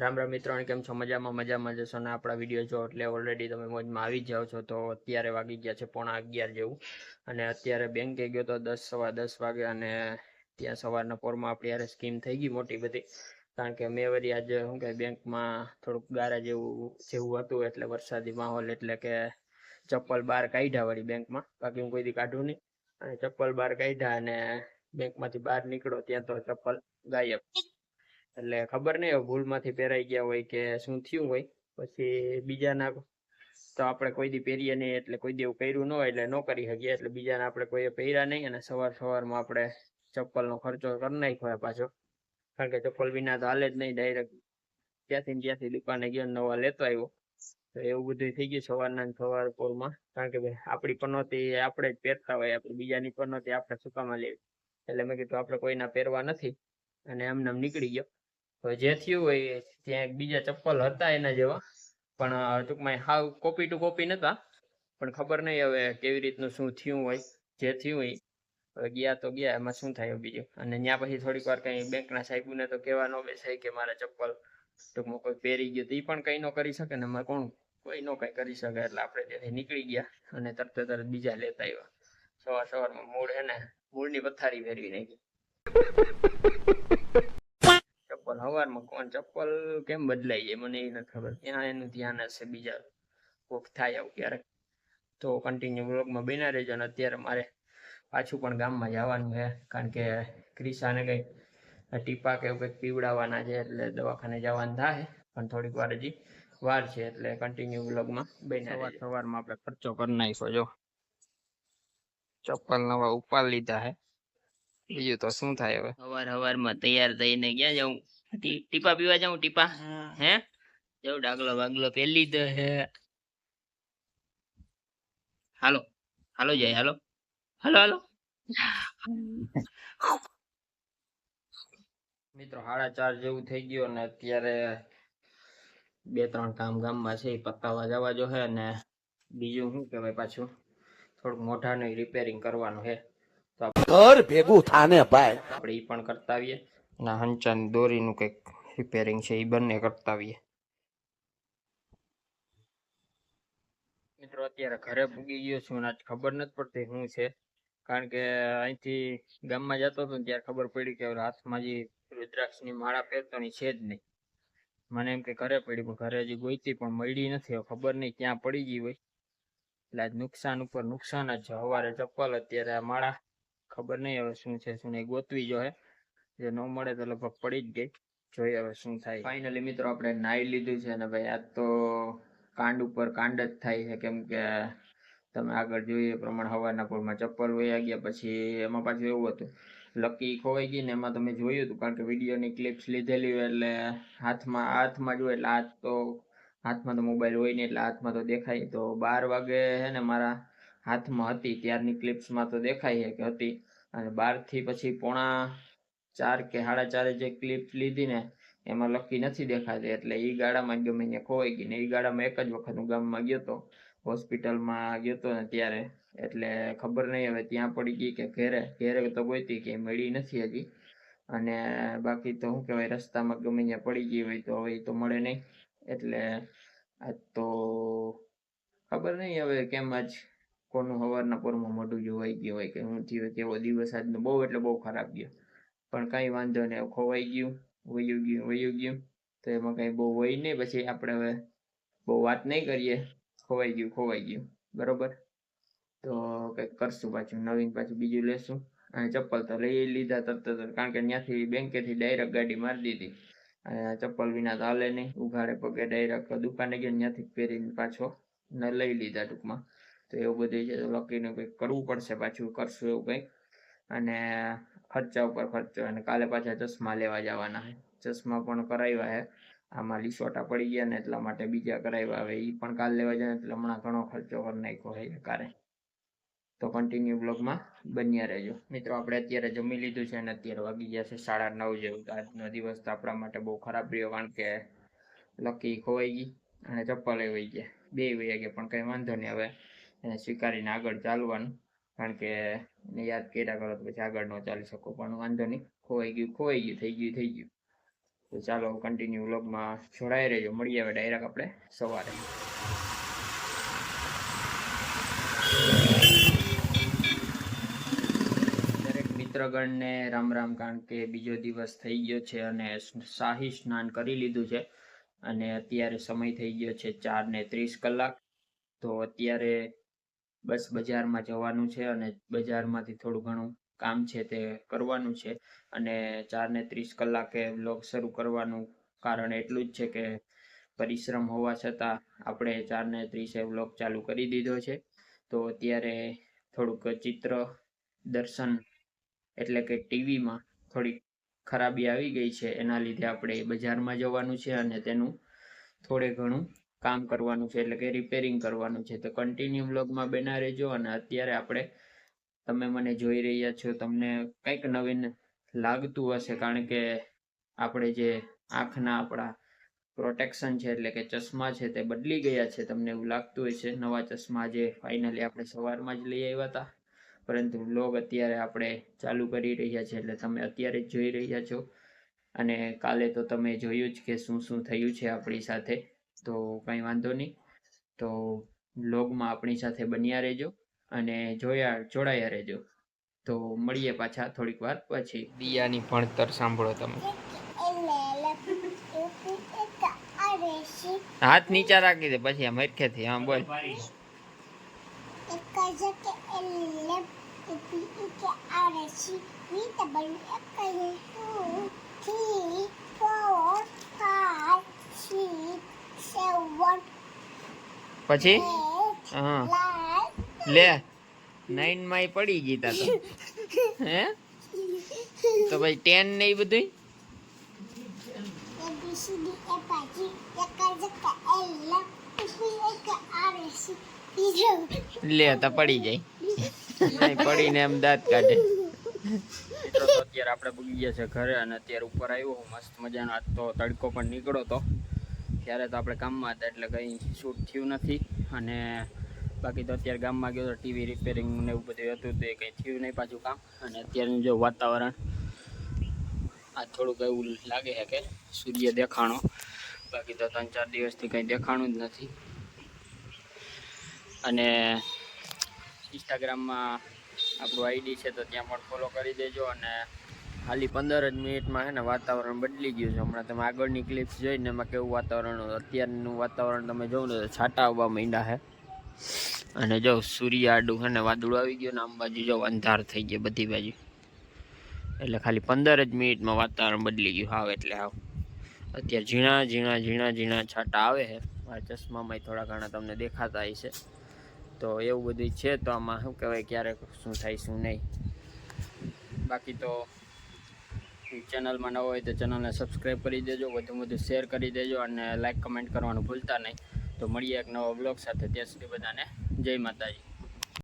રામ રામ મિત્રો કેમ છો? મજામાં મજામાં જશો ને આપણા વીડિયો જો? એટલે ઓલરેડી તમે મોજમાં આવી જાઓ છો, તો અત્યારે વાગી ગયા છે પોણા અગિયાર જેવું. અને અત્યારે બેંકે ગયો તો દસ, સવા દસ વાગે, અને ત્યાં સવારના પોરમાં આપણી યારે સ્કીમ થઈ ગઈ મોટી બધી. કારણ કે મેં વળી આજે, શું કહે બેંકમાં થોડુંક ગારા જેવું જેવું હતું, એટલે વરસાદી માહોલ, એટલે કે ચપ્પલ બહાર કાઢ્યા વળી બેંકમાં બાકી હું કોઈ દી કાઢું નહીં. અને ચપ્પલ બહાર કાઢ્યા અને બેંકમાંથી બહાર નીકળો, ત્યાં તો ચપ્પલ ગાયબ. એટલે ખબર નહીં ભૂલમાંથી પહેરાઈ ગયા હોય કે શું થયું હોય. પછી બીજાના તો આપણે કોઈ દી પહેરીએ નહીં, એટલે કોઈ દેવું પહેર્યું ન હોય, એટલે ન કરી શકીએ. એટલે બીજાને આપણે કોઈએ પહેર્યા નહીં અને સવાર સવારમાં આપણે ચપ્પલનો ખર્ચો કરી નાખ્યો પાછો. કારણ કે ચપ્પલ વિના તો હાલે જ નહીં ડાયરેક્ટ ત્યાંથી ત્યાંથી દુકાને ગયો નવા લેતો આવ્યો. તો એવું બધું થઈ ગયું સવારના સવાર પોરમાં. કારણ કે ભાઈ, આપણી પનોતી આપણે જ પહેરતા હોય, આપણે બીજાની પનોતી આપણે સુકામાં લેવી. એટલે મેં કીધું, આપણે કોઈના પહેરવા નથી. અને એમને એમ નીકળી ગયો. જે થયું હોય ત્યાં એક બીજા ચપ્પલ હતા એના જેવા. પણ ટૂંકમાં હાવ કોપી ટુ કોપી નતા. પણ ખબર નહીં હવે કેવી રીતનું શું થયું હોય, જે થયું હોય હવે ગયા તો ગયા, એમાં શું થાય બીજું. અને ત્યાં પછી થોડીક વાર કઈ બેંકના સાહેબને તો કહેવા ન બેસાય કે મારા ચપ્પલ ટૂંકમાં કોઈ પહેરી ગયું તો એ પણ કઈ ન કરી શકે ને એમાં કોણ, કોઈ ન કઈ કરી શકે. એટલે આપણે ત્યાંથી નીકળી ગયા અને તરત તરત બીજા લેતા આવ્યા. સવાર સવારમાં મૂળ હે ને, મૂળની પથારી ફેરવી નાખી. ચપ્પલ હવારમાં કોણ ચપ્પલ કેમ બદલાઈ જાય મને એ નથી ખબર. ત્યાં એનું ધ્યાન હશે બીજા કોક થાય આવું ક્યારેક. તો કન્ટિન્યુ બ્લોગમાં બન્યા રહેજો અને અત્યારે મારે પાછું પણ ગામમાં જવાનું છે કારણ કે ક્રિશાને કંઈક ટીપા કે એવું કંઈક પીવડાવવાના છે એટલે દવાખાને જવાનું થાય પણ થોડીક વાર હજી વાર છે એટલે કન્ટિન્યુ બ્લોગમાં બન્યા રહેજો. સવારમાં આપણે ખર્ચો કરી નાખ્યો જો. ચપ્પલ નવા ઉપાડ લીધા હે બીજું તો શું થાય હવે? સવાર સવારમાં તૈયાર થઈને ક્યાં જાઉં ટી- ટીપા પીવા જાઉં ટીપા. હે. જો ડાગલો વાગલો પેલી તો હે. હાલો હાલો જાય હાલો. હાલો હાલો. મિત્રો સાડા ચાર જેવું થઈ ગયું અને અત્યારે બે ત્રણ કામ ગામમાં છે એ પતાવવા જવા જો હે ને બીજું શું કહેવાય પાછું? થોડુંક મોઢાનું રિપેરિંગ કરવાનું છે ઘર ભેગું થાને ભાઈ. આપણે એ પણ કરતા આવીએ. અને હંચાની દોરીનું કંઈક રિપેરિંગ છે, એ બંને કરતા આવીએ. મિત્રો, અત્યારે ઘરે પૂગી ગયો છું અને આજ ખબર નથી પડતી શું છે. કારણ કે અહીંથી ગામમાં જતો હતો ત્યારે ખબર પડી કે હાથમાં જે રુદ્રાક્ષની માળા પહેરતો ની છે જ નહીં. મને એમ કે ઘરે પડી, પણ ઘરે હજી ગોઈતી પણ મળી નથી. ખબર નહીં ક્યાં પડી ગઈ હોય. એટલે આજ નુકસાન ઉપર નુકસાન જ સવારે ચપ્પલ, અત્યારે આ માળા, ખબર નહીં હવે શું છે, શું નહીં, ગોતવી જોઈએ જે ન મળે તો લગભગ પડી જ ગઈ. જોઈએ હવે શું થાય. ફાઇનલી મિત્રો, આપણે નાઈ લીધું છે અને ભાઈ આ તો કાંડ ઉપર કાંડ જ થાય છે. કેમ કે તમે આગળ જોઈએ પ્રમાણે હવાના પોળમાં ચપ્પલ વયા ગયા પછી એમાં પાછું એવું હતું. લકી ખોવાઈ ગઈ ને એમાં તમે જોયું હતું, કારણ કે વિડીયોની ક્લિપ્સ લીધેલી હોય એટલે હાથમાં હાથમાં જોઈએ એટલે હાથ તો, હાથમાં તો મોબાઈલ હોય નહીં એટલે હાથમાં તો દેખાય તો બાર વાગે હે ને મારા હાથમાં હતી, ત્યારની ક્લિપ્સમાં તો દેખાય છે કે હતી. અને બારથી પછી પોણા ચાર કે સાડા ચારે જે ક્લિપ લીધી ને, એમાં લકી નથી દેખાતી. એટલે એ ગાડામાં ગમે ત્યાં ખોવાઈ ગઈ ને એ ગાડામાં એક જ વખત હું ગામમાં ગયો તો, હોસ્પિટલમાં ગયો તો ને ત્યારે. એટલે ખબર નહીં હવે ત્યાં પડી ગઈ કે ઘેરે ઘેરે તો ગોતી કે મળી નથી હજી. અને બાકી તો શું કહેવાય, રસ્તામાં ગમે ત્યાં પડી ગઈ હોય તો હવે એ તો મળે નહીં. એટલે આજ તો ખબર નહીં હવે કેમ આજ કોનું સવારના પોરમાં મોઢું જોવાઈ ગયું હોય કે હું થયું કેવો દિવસ આજનો બહુ એટલે બહુ ખરાબ ગયો. પણ કાંઈ વાંધો નહીં ખોવાઈ ગયું, વયું ગયું વયું ગયું. તો એમાં કાંઈ બહુ હોય નહીં, પછી આપણે હવે બહુ વાત નહીં કરીએ. ખોવાઈ ગયું ખોવાઈ ગયું. બરોબર? તો કંઈક કરશું પાછું, નવીન પાછું બીજું લેશું. અને ચપ્પલ તો લઈ લીધા તરત જ, કારણ કે ત્યાંથી બેંકેથી ડાયરેક્ટ ગાડી મારી દીધી. અને ચપ્પલ વિના તો હાલે નહીં. ઉઘાડે પગે ડાયરેક્ટ દુકાને ગયો ત્યાંથી પહેરીને પાછો ને લઈ લીધા ટૂંકમાં. તો એવું બધું છે, તો લકીને કંઈક કરવું પડશે પાછું, કરશું એવું કંઈક. અને ખર્ચા ઉપર ખર્ચો અને કાલે પાછા ચશ્મા લેવા જવાના છે ચશ્મા પણ કરાવ્યા છે આમાં લીસોટા પડી ગયા ને એટલા માટે બીજા કરાવ્યા હવે એ પણ કાલ લેવા જાય એટલે હમણાં ઘણો ખર્ચો કરી નાખ્યો છે કારે તો કન્ટિન્યુ બ્લોગમાં બન્યા રહેજો. મિત્રો, આપણે અત્યારે જમી લીધું છે અને અત્યારે વાગી ગયા છે સાડા નવ જેવું. તો આજનો દિવસ તો આપણા માટે બહુ ખરાબ રહ્યો કારણ કે લકી ખોવાઈ ગઈ અને ચપ્પલ વહી ગયા. બે વહી ગયા પણ કંઈ વાંધો નહીં હવે. એને સ્વીકારીને આગળ ચાલવાનું. કારણ કે એને યાદ કર્યા કરો તો પછી આગળ ન ચાલી શકો, પણ વાંધો નહીં. ખોવાઈ ગયું ખોવાઈ ગયું, થઈ ગયું થઈ ગયું. તો ચાલો કન્ટિન્યુ વ્લોગમાં જોડાઈ રહેજો. મળીએ હવે ડાયરેક્ટ આપણે સવારે. દરેક મિત્રગણને રામ રામ, કારણ કે બીજો દિવસ થઈ ગયો છે અને શાહી સ્નાન કરી લીધું છે. અને અત્યારે સમય થઈ ગયો છે ચાર ને ત્રીસ કલાક. તો અત્યારે બસ બજારમાં જવાનું છે અને બજારમાંથી થોડું ઘણું કામ છે તે કરવાનું છે. અને ચાર ને ત્રીસ કલાકે બ્લોગ શરૂ કરવાનું કારણ એટલું જ છે કે પરિશ્રમ હોવા છતાં આપણે ચાર ને ત્રીસે બ્લોગ ચાલુ કરી દીધો છે. તો અત્યારે થોડુંક ચિત્ર દર્શન એટલે કે ટીવીમાં થોડીક ખરાબી આવી ગઈ છે. એના લીધે આપણે બજારમાં જવાનું છે અને તેનું થોડે ઘણું કામ કરવાનું છે, એટલે કે રિપેરિંગ કરવાનું છે. તો કન્ટિન્યુ બ્લોગમાં બના રહેજો અને અત્યારે આપણે, તમે મને જોઈ રહ્યા છો, તમને કંઈક નવીન લાગતું હશે, કારણ કે આપણે જે આંખના આપણા પ્રોટેક્શન છે, એટલે કે ચશ્મા છે, તે બદલી ગયા છે. તમને એવું લાગતું હોય છે નવા ચશ્મા જે ફાઇનલી આપણે સવારમાં જ લઈ આવ્યા હતા પરંતુ બ્લોગ અત્યારે આપણે ચાલુ કરી રહ્યા છે, એટલે તમે અત્યારે જ જોઈ રહ્યા છો. અને કાલે તો તમે જોયું જ કે શું શું થયું છે આપણી સાથે. તો કંઈ વાંધો નહીં. તો બ્લોગમાં આપણી સાથે બન્યા રહેજો અને જોયા જોડાયા રહેજો. તો મળીએ પાછા થોડીક વાર પછી. દિયાની ભણતર સાંભળો તમે. હાથ નીચા રાખી દે પછી આમ હરખેથી હા બોલ. પછી? હા. લે નાઇનમાં પડી ગઈ તા તો. હે? તો ભાઈ ટેન ને એ બધું લે તો પડી જાય. પડીને એમ દાંત કાઢે. તો અત્યારે આપણે ભૂલી ગયા છે ઘરે અને અત્યારે ઉપર આવ્યો મસ્ત મજાનો. આજ તો તડકો પણ નીકળો તો. ત્યારે તો આપણે કામમાં હતા એટલે કંઈ શૂટ થયું નથી. અને બાકી તો અત્યારે ગામમાં ગયો તો ટીવી રિપેરિંગ ને એવું બધું હતું તો એ કંઈ થયું નહીં પાછું કામ. અને અત્યારનું જો વાતાવરણ, આ થોડુંક એવું લાગે છે કે સૂર્ય દેખાણો. બાકી તો ત્રણ ચાર દિવસથી કંઈ દેખાણું જ નથી. અને ઇન્સ્ટાગ્રામમાં આપણું આઈડી છે તો ત્યાં પણ ફોલો કરી દેજો અને ખાલી પંદર જ મિનિટમાં છે ને વાતાવરણ બદલી ગયું છે. હમણાં તમે આગળની ક્લિપ્સ જોઈને એમાં કેવું વાતાવરણ અત્યારનું વાતાવરણ તમે જોવો ને તો છાંટા આવવા માંડ્યા છે અને જો સૂર્ય આડું છે ને વાદળું આવી ગયું ને આમ બાજુ જો અંધાર થઈ ગયો બધી બાજુ. એટલે ખાલી પંદર જ મિનિટમાં વાતાવરણ બદલી ગયું. હાવ એટલે હાવ. અત્યારે ઝીણા ઝીણા ઝીણા ઝીણા છાંટા આવે છે મારા ચશ્મામાં થોડા ઘણા તમને દેખાતા હશે. તો એવું બધું છે તો આમાં શું કહેવાય, ક્યારેક શું થાય શું નહીં. બાકી તો ચેનલમાં ન હોય તો ચેનલને સબસ્ક્રાઈબ કરી દેજો વધુ વધુ શેર કરી દેજો અને લાઈક કમેન્ટ કરવાનું ભૂલતા નહીં. તો મળીએ એક નવા બ્લોગ સાથે. ત્યાં સુધી બધાને જય માતાજી.